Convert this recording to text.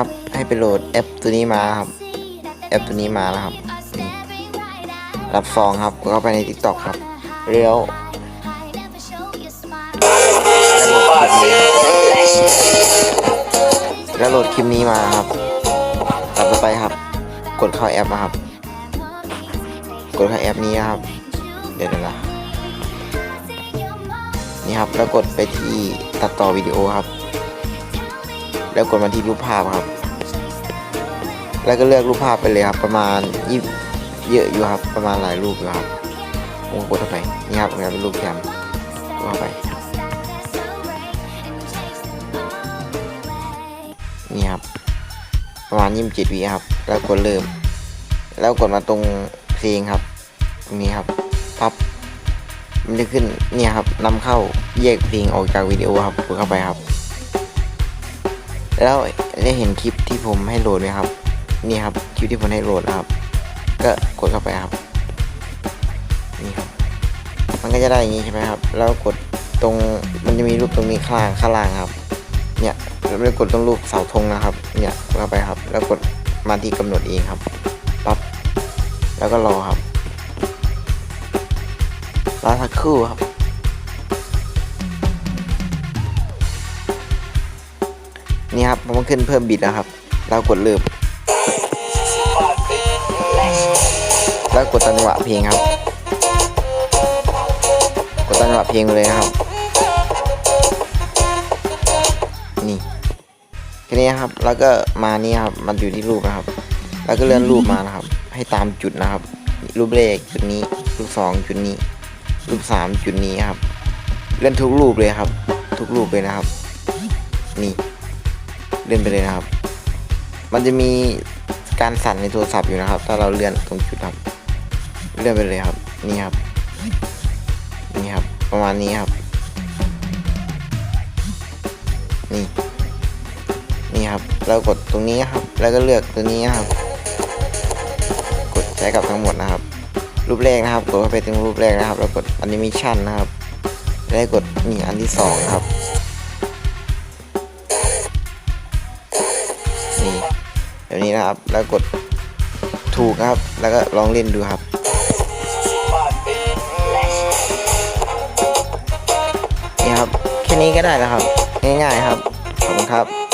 ครับให้ไปโหลดแอปตัวนี้มาครับ แอปตัวนี้มาแล้วครับรับซองครับกดเข้าไปใน TikTok ครับเลี้ยวแล้วโหลดคลิปนี้มาครับตัดต่อไปครับ กดเข้าแอปนะครับ กดเข้าแอปนี้นะครับ เดี๋ยวนะนี่ครับแล้วกดไปที่ตัดต่อวิดีโอครับ แล้วกดมาที่รูปภาพครับ แล้วก็เลือกรูปภาพไปเลยครับ ประมาณยี่เยอะอยู่ครับ ประมาณหลายรูปอยู่ครับผมกดเข้าไปนี่ครับงานเป็นรูปแคมกดเข้าไปนี่ครับประมาณยี่สิบเจ็ดวิครับ แล้วกดเริ่ม แล้วกดมาตรงเพลงครับ ตรงนี้ครับพับมันจะขึ้นเนี่ยครับนำเข้าแยกเพลงออกจากวิดีโอครับกดเข้าไปครับ แล้วได้เห็นคลิปที่ผมให้โหลดไหมครับ นี่ครับคลิปที่ผมให้โหลดนะครับ ก็กดเข้าไปครับ นี่ครับ มันก็จะได้อย่างนี้ใช่ไหมครับ แล้วกดตรงมันจะมีรูปตรงนี้ข้างล่างข้างล่างครับ เนี่ยแล้วไปกดตรงรูปเสาธงนะครับ เนี่ยเข้าไปครับ แล้วกดมาที่กำหนดเองครับปั๊บแล้วก็รอครับรอสักครู่ครับ นี่ครับมันขึ้นเพิ่มบิตนะครับแล้วกดเริ่มแล้วกดตันจังหวะเพลงครับ กดตันจังหวะเพลงเลยนะครับ นี่แค่นี้ครับแล้วก็มานี่ครับ มันอยู่ที่รูปนะครับ แล้วก็เลื่อนรูปมานะครับ ให้ตามจุดนะครับ รูปแรกจุดนี้ รูปสองจุดนี้ รูปสามจุดนี้ครับ เลื่อนทุกรูปเลยครับ ทุกรูปเลยนะครับ นี่ เลื่อนไปเลยนะครับ มันจะมีการสั่นในโทรศัพท์อยู่นะครับ ถ้าเราเลื่อนตรงจุดครับ เลื่อนไปเลยครับ นี่ครับ นี่ครับ ประมาณนี้ครับ นี่ นี่ครับแล้วกดตรงนี้ครับ แล้วก็เลือกตัวนี้ครับ กดใช้กับทั้งหมดนะครับ รูปแรกนะครับ กดเข้าไปตรงรูปแรกนะครับ แล้วกดอนิเมชันนะครับ แล้วกดนี่อันที่สองนะครับ แบบนี้นะครับ แล้วกดถูกนะครับ แล้วก็ลองเล่นดูครับนี่ครับ แค่นี้ก็ได้แล้วครับ ง่ายๆครับ ขอบคุณครับ